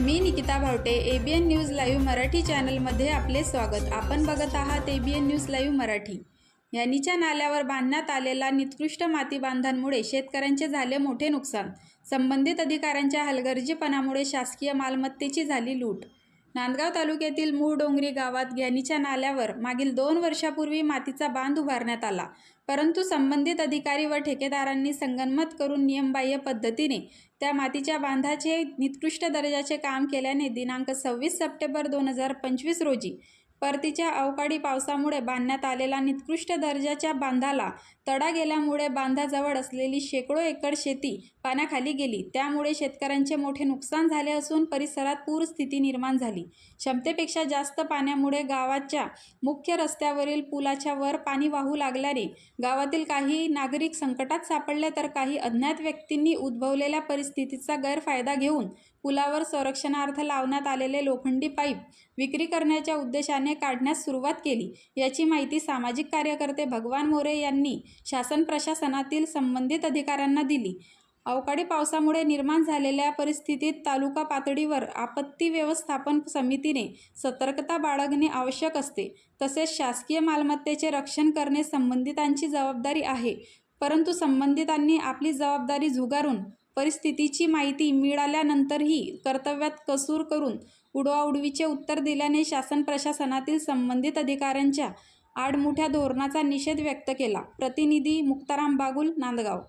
Me Nikita Bhavte A B N news live Marathi चॅनलमध्ये आपले स्वागत. आपण बघत आहात A B N news live Marathi. यानीच्या नाल्यावर बांधण्यात आलेला निकृष्ट माती बांधांमुळे शेतकऱ्यांचे झाले मोठे नुकसान. संबंधित अधिकाऱ्यांच्या हलगर्जीपणामुळे शासकीय मालमत्तेची झाली लूट. नांदगाव तालुक्यातील मूळ डोंगरी गावात ग्यानीच्या नाल्यावर मागील दोन वर्षापूर्वी मातीचा बांध उभारण्यात आला. परंतु संबंधित अधिकारी व ठेकेदारांनी संगनमत करून नियमबाह्य पद्धतीने त्या मातीच्या बांधाचे निकृष्ट दर्जाचे काम केल्याने दिनांक सव्वीस सप्टेंबर दोन हजार पंचवीस रोजी परतीच्या अवकाळी पावसामुळे बांधण्यात आलेला निकृष्ट दर्जाच्या बांधाला तडा गेल्यामुळे बांधाजवळ असलेली शेकडो एकर शेती पाण्याखाली गेली. त्यामुळे शेतकऱ्यांचे मोठे नुकसान झाले असून परिसरात पूरस्थिती निर्माण झाली. क्षमतेपेक्षा जास्त पाण्यामुळे गावाच्या मुख्य रस्त्यावरील पुलाच्या वर पाणी वाहू लागल्याने गावातील काही नागरिक संकटात सापडले तर काही अज्ञात व्यक्तींनी उद्भवलेल्या परिस्थितीचा गैरफायदा घेऊन पुलावर संरक्षणार्थ लावण्यात आलेले लोखंडी पाईप विक्री करण्याच्या उद्देशाने काढण्यास सुरुवात केली. याची माहिती सामाजिक कार्यकर्ते भगवान मोरे यांनी शासन प्रशासनातील संबंधित अधिकाऱ्यांना दिली. अवकाळी पावसामुळे निर्माण झालेल्या परिस्थितीत तालुका पातळीवर आपत्ती व्यवस्थापन समितीने सतर्कता बाळगणे आवश्यक असते. तसेच शासकीय मालमत्तेचे रक्षण करणे संबंधितांची जबाबदारी आहे. परंतु संबंधितांनी आपली जबाबदारी झुगारून परिस्थितीची माहिती मिळाल्यानंतरही कर्तव्यात कसूर करून उडवाउडवीचे उत्तर दिल्याने शासन प्रशासनातील संबंधित अधिकाऱ्यांच्या आडमुठ्या धोरणाचा निषेध व्यक्त केला. प्रतिनिधी मुक्ताराम बागुल नांदगाव.